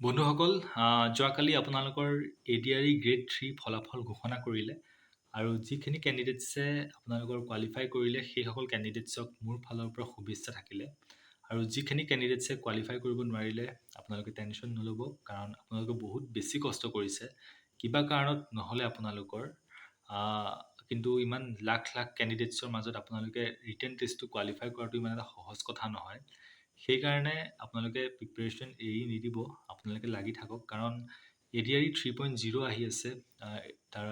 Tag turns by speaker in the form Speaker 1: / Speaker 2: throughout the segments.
Speaker 1: বন্ধুসকল যোৱাকালি আপোনালোকৰ A D R E grade three ফলাফল ঘোষণা কৰিলে আৰু যিখিনি কেণ্ডিডেটছে আপোনালোকৰ কোৱালিফাই কৰিলে সেইসকল কেণ্ডিডেটছক মোৰ ফালৰ পৰা শুভেচ্ছা থাকিলে। আৰু যিখিনি কেণ্ডিডেটছে কোৱালিফাই কৰিব নোৱাৰিলে আপোনালোকে টেনশ্যন নল'ব কাৰণ আপোনালোকে বহুত বেছি কষ্ট কৰিছে। কিবা কাৰণত নহ'লে আপোনালোকৰ কিন্তু ইমান লাখ লাখ কেণ্ডিডেটছৰ মাজত আপোনালোকে ৰিটেন টেষ্টটো কোৱালিফাই কৰাটো ইমান এটা সহজ কথা নহয়। সেইকাৰণে আপোনালোকে প্ৰিপেৰেশ্যন এৰি নিদিব আপোনালোকে লাগি থাকক। কাৰণ A D R E three point zero' আহি আছে তাৰ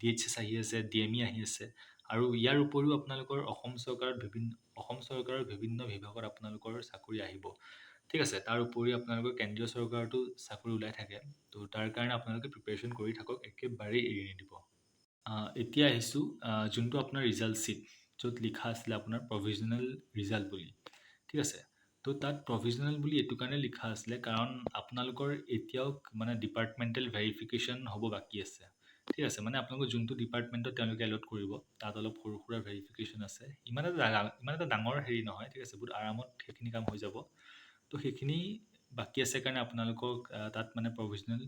Speaker 1: ডি এইচ এছ আহি আছে ডি এম ই আহি আছে। আৰু ইয়াৰ উপৰিও আপোনালোকৰ অসম চৰকাৰত বিভিন্ন অসম চৰকাৰৰ বিভিন্ন বিভাগত আপোনালোকৰ চাকৰি আহিব। ঠিক আছে তাৰ উপৰি আপোনালোকৰ কেন্দ্ৰীয় চৰকাৰতো চাকৰি ওলাই থাকে। ত' তাৰ কাৰণে আপোনালোকে প্ৰিপেৰেশ্যন কৰি থাকক একেবাৰেই এৰি নিদিব। এতিয়া আহিছোঁ আহ, যোনটো আপোনাৰ ৰিজাল্ট শ্বীট য'ত লিখা আছিলে আপোনাৰ প্ৰভিজনেল ৰিজাল্ট বুলি। ঠিক আছে ত' তাত প্ৰভিজনেল বুলি এইটো কাৰণে লিখা আছিলে, কাৰণ আপোনালোকৰ এতিয়াও মানে ডিপাৰ্টমেণ্টেল ভেৰিফিকেশ্যন হ'ব বাকী আছে। ঠিক আছে মানে আপোনালোকৰ যোনটো ডিপাৰ্টমেণ্টত তেওঁলোকে এলট কৰিব, তাত অলপ সৰু সুৰা ভেৰিফিকেশ্যন আছে। ইমান এটা ইমান এটা ডাঙৰ হেৰি নহয়, ঠিক আছে, বহুত আৰামত সেইখিনি কাম হৈ যাব। ত' সেইখিনি বাকী আছে কাৰণে আপোনালোকক তাত মানে প্ৰভিজনেল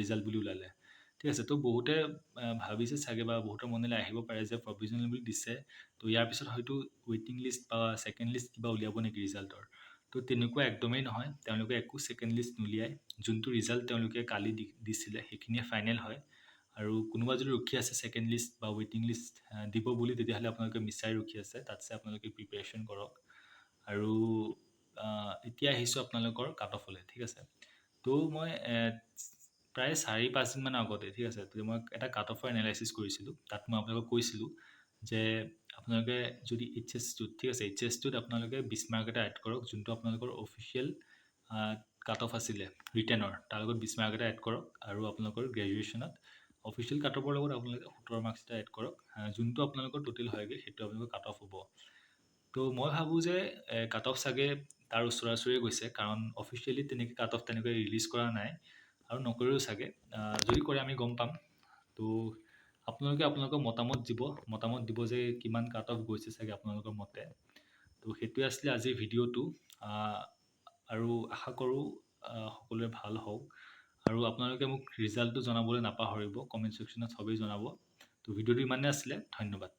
Speaker 1: ৰিজাল্ট বুলি ওলালে। ঠিক আছে, ত' বহুতে ভাবিছে চাগে বা বহুতৰ মনলৈ আহিব পাৰে যে প্ৰভিজনেল বুলি দিছে। ত' ইয়াৰ পিছত হয়তো ৱেইটিং লিষ্ট বা ছেকেণ্ড লিষ্ট কিবা উলিয়াব নেকি ৰিজাল্টৰ ত' তেনেকুৱা একদমেই নহয়। তেওঁলোকে একো ছেকেণ্ড লিষ্ট নুলিয়াই। যোনটো ৰিজাল্ট তেওঁলোকে কালি দি দিছিলে, সেইখিনিয়ে ফাইনেল হয়। আৰু কোনোবা যদি ৰখি আছে ছেকেণ্ড লিষ্ট বা ৱেইটিং লিষ্ট দিব বুলি তেতিয়াহ'লে আপোনালোকে মিছাই ৰখি আছে। তাতছে আপোনালোকে প্ৰিপেৰেশ্যন কৰক। আৰু এতিয়া আহিছোঁ আপোনালোকৰ কাট অফলৈ ঠিক আছে? ত' মই প্ৰায় চাৰি পাঁচদিনমানৰ আগতে, ঠিক আছে? তো মই এটা কাট অফৰ এনালাইচিছ কৰিছিলোঁ। তাত মই আপোনালোকক কৈছিলোঁ যে আপোনালোকে যদি এইচ এছটোত ঠিক আছে এইচ এছটোত আপোনালোকে বিছ মাৰ্ক এটা এড কৰক, যোনটো আপোনালোকৰ অফিচিয়েল কাট অফ আছিলে ৰিটেনৰ তাৰ লগত বিছ মাৰ্ক এটা এড কৰক আৰু আপোনালোকৰ গ্ৰেজুৱেশ্যনত অফিচিয়েল কাট অফৰ লগত আপোনালোকে সোতৰ মাৰ্কছ এটা এড কৰক যোনটো আপোনালোকৰ টোটেল হয়গৈ, সেইটো আপোনালোকৰ কাট অফ হ'ব। ত' মই ভাবোঁ যে কাট অফ চাগে তাৰ ওচৰা ওচৰিয়ে গৈছে, কাৰণ অফিচিয়েলি তেনেকৈ কাট অফ তেনেকৈ ৰিলিজ কৰা নাই আৰু নকৰেও চাগে যদি কৰে আমি গম পাম। ত' আপোনালোকে আপোনালোকৰ মতামত দিব। মতামত দিব যে কিমান কাট অফ গৈছে চাগে আপোনালোকৰ মতে। তো সেইটোৱে আছিলে আজিৰ ভিডিঅ'টো। আৰু আশা কৰোঁ সকলোৱে ভালো হওক। আৰু আপোনালোকে মোক ৰিজাল্টটো জনাবলৈ নাপাহৰিব। কমেণ্ট ছেকশ্যনত সবেই জনাব। ত' ভিডিঅ'টো ইমানেই আছিলে। ধন্যবাদ।